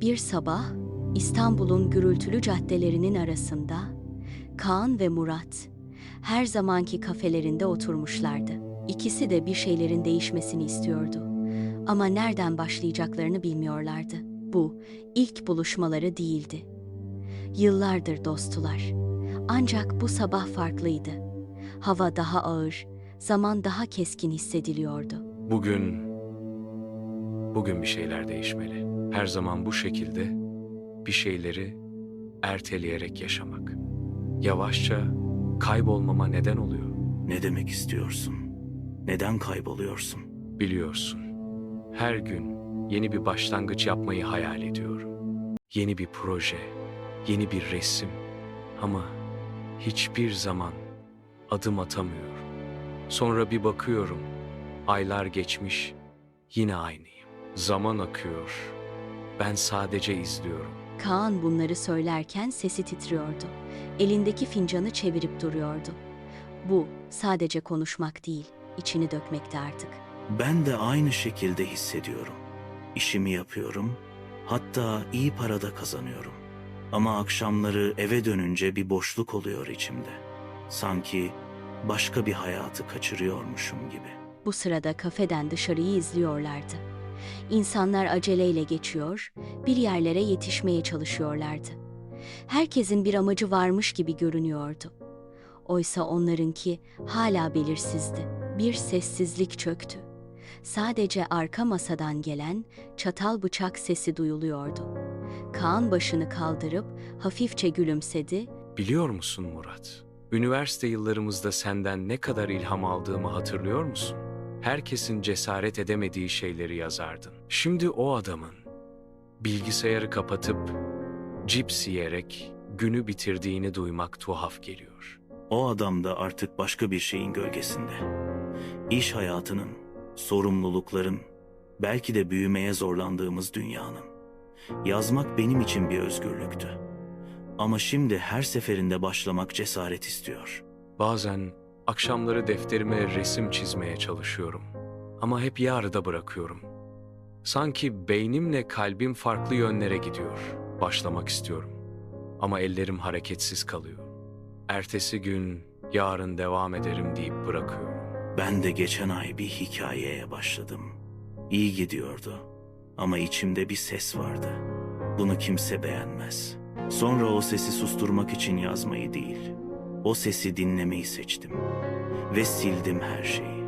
Bir sabah İstanbul'un gürültülü caddelerinin arasında Kaan ve Murat her zamanki kafelerinde oturmuşlardı. İkisi de bir şeylerin değişmesini istiyordu. Ama nereden başlayacaklarını bilmiyorlardı. Bu ilk buluşmaları değildi. Yıllardır dostular. Ancak bu sabah farklıydı. Hava daha ağır, zaman daha keskin hissediliyordu. Bugün bugün bir şeyler değişmeli. Her zaman bu şekilde bir şeyleri erteleyerek yaşamak. Yavaşça kaybolmama neden oluyor. Ne demek istiyorsun? Neden kayboluyorsun? Biliyorsun. Her gün yeni bir başlangıç yapmayı hayal ediyorum. Yeni bir proje, yeni bir resim ama hiçbir zaman adım atamıyorum. Sonra bir bakıyorum. Aylar geçmiş, yine aynıyım. Zaman akıyor. Ben sadece izliyorum. Kaan bunları söylerken sesi titriyordu. Elindeki fincanı çevirip duruyordu. Bu sadece konuşmak değil, içini dökmekti artık. Ben de aynı şekilde hissediyorum. İşimi yapıyorum, hatta iyi para da kazanıyorum. Ama akşamları eve dönünce bir boşluk oluyor içimde. Sanki başka bir hayatı kaçırıyormuşum gibi. Bu sırada kafeden dışarıyı izliyorlardı. İnsanlar aceleyle geçiyor, bir yerlere yetişmeye çalışıyorlardı. Herkesin bir amacı varmış gibi görünüyordu. Oysa onlarınki hala belirsizdi. Bir sessizlik çöktü. Sadece arka masadan gelen çatal bıçak sesi duyuluyordu. Kaan başını kaldırıp hafifçe gülümsedi Biliyor musun Murat? Üniversite yıllarımızda senden ne kadar ilham aldığımı hatırlıyor musun? Herkesin cesaret edemediği şeyleri yazardın. Şimdi o adamın bilgisayarı kapatıp cips yiyerek günü bitirdiğini duymak tuhaf geliyor. O adam da artık başka bir şeyin gölgesinde. İş hayatının, sorumlulukların, belki de büyümeye zorlandığımız dünyanın. Yazmak benim için bir özgürlüktü. Ama şimdi her seferinde başlamak cesaret istiyor. Bazen akşamları defterime resim çizmeye çalışıyorum. Ama hep yarıda bırakıyorum. Sanki beynimle kalbim farklı yönlere gidiyor. Başlamak istiyorum. Ama ellerim hareketsiz kalıyor. Ertesi gün yarın devam ederim deyip bırakıyorum. Ben de geçen ay bir hikayeye başladım. İyi gidiyordu. Ama içimde bir ses vardı. Bunu kimse beğenmez. Sonra o sesi susturmak için yazmayı değil, o sesi dinlemeyi seçtim. Ve sildim her şeyi.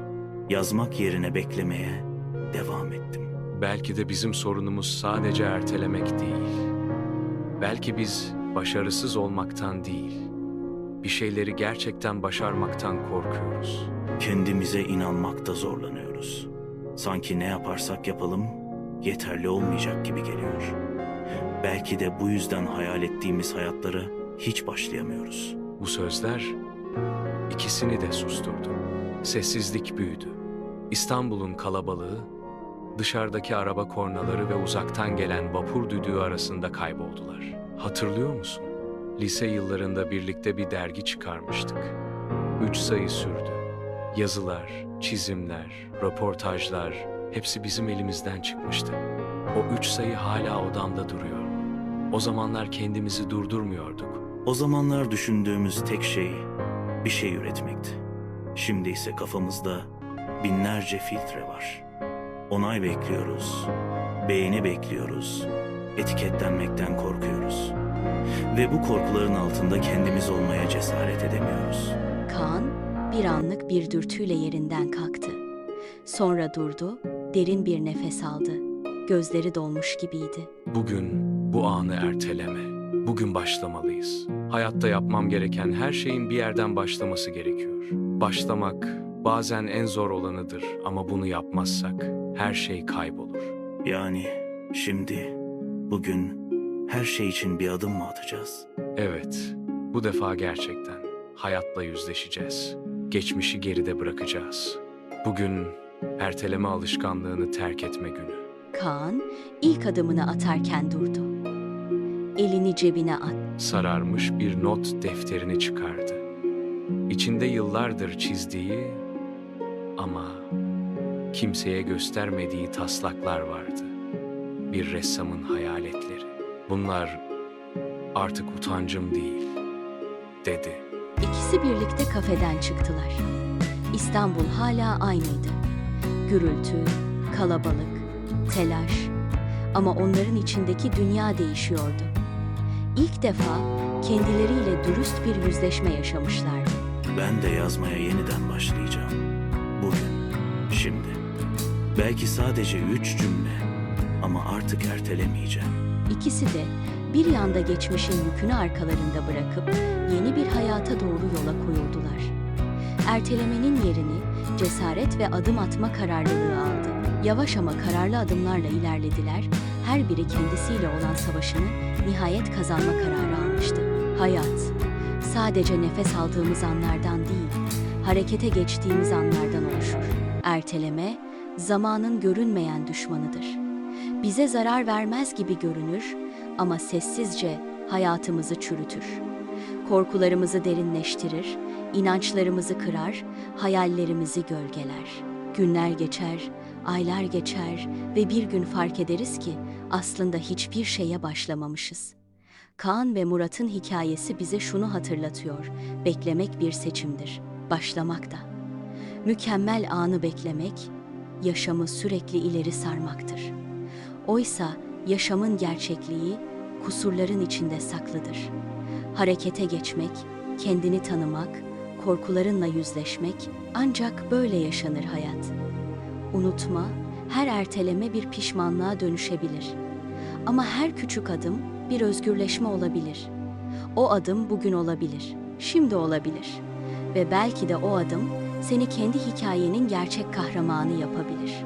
Yazmak yerine beklemeye devam ettim. Belki de bizim sorunumuz sadece ertelemek değil. Belki biz başarısız olmaktan değil, bir şeyleri gerçekten başarmaktan korkuyoruz. Kendimize inanmakta zorlanıyoruz. Sanki ne yaparsak yapalım yeterli olmayacak gibi geliyor. Belki de bu yüzden hayal ettiğimiz hayatlara hiç başlayamıyoruz. Bu sözler ikisini de susturdu. Sessizlik büyüdü. İstanbul'un kalabalığı, dışarıdaki araba kornaları ve uzaktan gelen vapur düdüğü arasında kayboldular. Hatırlıyor musun? Lise yıllarında birlikte bir dergi çıkarmıştık. Üç sayı sürdü. Yazılar, çizimler, röportajlar hepsi bizim elimizden çıkmıştı. O üç sayı hala odamda duruyor. O zamanlar kendimizi durdurmuyorduk. O zamanlar düşündüğümüz tek şey bir şey üretmekti. Şimdi ise kafamızda binlerce filtre var. Onay bekliyoruz, beğeni bekliyoruz, etiketlenmekten korkuyoruz. Ve bu korkuların altında kendimiz olmaya cesaret edemiyoruz. Kaan bir anlık bir dürtüyle yerinden kalktı. Sonra durdu, derin bir nefes aldı. Gözleri dolmuş gibiydi. Bugün bu anı erteleme. Bugün başlamalıyız. Hayatta yapmam gereken her şeyin bir yerden başlaması gerekiyor. Başlamak bazen en zor olanıdır ama bunu yapmazsak her şey kaybolur. Yani şimdi, bugün her şey için bir adım mı atacağız? Evet, bu defa gerçekten hayatla yüzleşeceğiz. Geçmişi geride bırakacağız. Bugün erteleme alışkanlığını terk etme günü. Kaan ilk adımını atarken durdu. Elini cebine attı. sararmış bir not defterini çıkardı. İçinde yıllardır çizdiği ama kimseye göstermediği taslaklar vardı. bir ressamın hayaletleri. Bunlar artık utancım değil, dedi. İkisi birlikte kafeden çıktılar. İstanbul hala aynıydı. Gürültü, kalabalık, telaş ama onların içindeki dünya değişiyordu. İlk defa kendileriyle dürüst bir yüzleşme yaşamışlardı. Ben de yazmaya yeniden başlayacağım. Bugün, şimdi. Belki sadece üç cümle ama artık ertelemeyeceğim. İkisi de bir yanda geçmişin yükünü arkalarında bırakıp yeni bir hayata doğru yola koyuldular. Ertelemenin yerini cesaret ve adım atma kararlılığı aldı. Yavaş ama kararlı adımlarla ilerlediler. Her biri kendisiyle olan savaşını nihayet kazanma kararı almıştı. Hayat sadece nefes aldığımız anlardan değil, harekete geçtiğimiz anlardan oluşur. Erteleme zamanın görünmeyen düşmanıdır. Bize zarar vermez gibi görünür ama sessizce hayatımızı çürütür. Korkularımızı derinleştirir, inançlarımızı kırar, hayallerimizi gölgeler. Günler geçer, aylar geçer ve bir gün fark ederiz ki aslında hiçbir şeye başlamamışız. Kaan ve Murat'ın hikayesi bize şunu hatırlatıyor. Beklemek bir seçimdir. Başlamak da. Mükemmel anı beklemek, yaşamı sürekli ileri sarmaktır. Oysa yaşamın gerçekliği kusurların içinde saklıdır. Harekete geçmek, kendini tanımak, korkularınla yüzleşmek ancak böyle yaşanır hayat. Unutma, her erteleme bir pişmanlığa dönüşebilir. Ama her küçük adım bir özgürleşme olabilir. O adım bugün olabilir, şimdi olabilir. Ve belki de o adım seni kendi hikayenin gerçek kahramanı yapabilir.